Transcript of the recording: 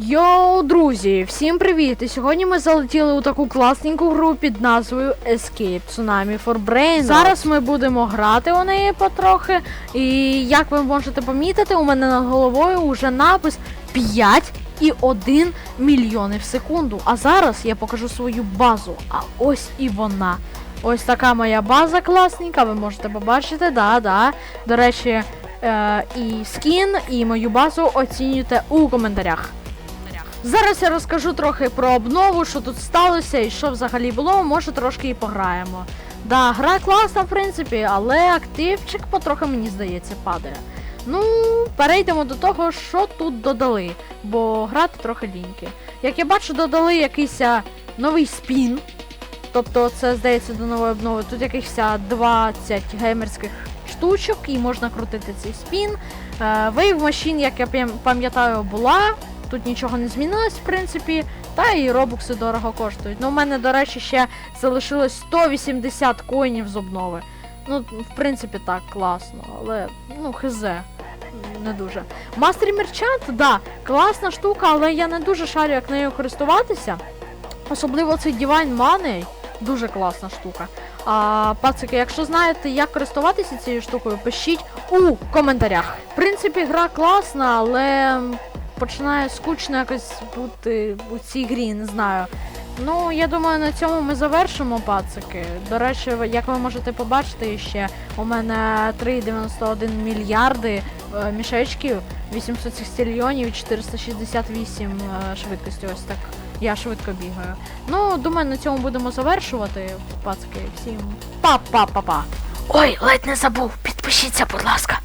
Йоу, друзі, всім привіт! І сьогодні ми залетіли у таку класненьку гру під назвою Escape Tsunami for Brain. Зараз ми будемо грати у неї потрохи. І як ви можете помітити, у мене над головою вже напис 5 і 1 мільйони в секунду. А зараз я покажу свою базу. А ось і вона. Ось така моя база класненька, ви можете побачити, да, да. До речі, е, і скін, і мою базу оцінюйте у коментарях. Зараз я розкажу трохи про обнову, що тут сталося і що взагалі було, може трошки і пограємо. Да, гра класна, в принципі, але активчик потрохи, мені здається, падає. Ну, перейдемо до того, що тут додали, бо грати трохи ліньки. Як я бачу, додали якийсь новий спін. Тобто це, здається, до нової обнови. Тут якихось 20 геймерських штучок і можна крутити цей спін. Wave Machine, як я пам'ятаю, була. Тут нічого не змінилось, в принципі, та і робокси дорого коштують. Ну, у мене, до речі, ще залишилось 180 коїнів з обнови. Ну, в принципі, так, класно, але ну, хз. Не дуже. Мастер Мерчант, да, класна штука, але я не дуже шарю, як нею користуватися. Особливо цей Divine Money, дуже класна штука. А пацики, якщо знаєте, як користуватися цією штукою, пишіть у коментарях. В принципі, гра класна, але починає скучно якось бути у цій грі, не знаю. Ну, я думаю, на цьому ми завершимо пацики. До речі, як ви можете побачити, ще у мене 3,91 мільярди е, мішечків, 800 секстильйонів і 468 е, швидкості. Ось так. Я швидко бігаю. Ну, думаю, на цьому будемо завершувати. Пацики, всім па-па-па-па. Ой, ледь не забув. Підпишіться, будь ласка.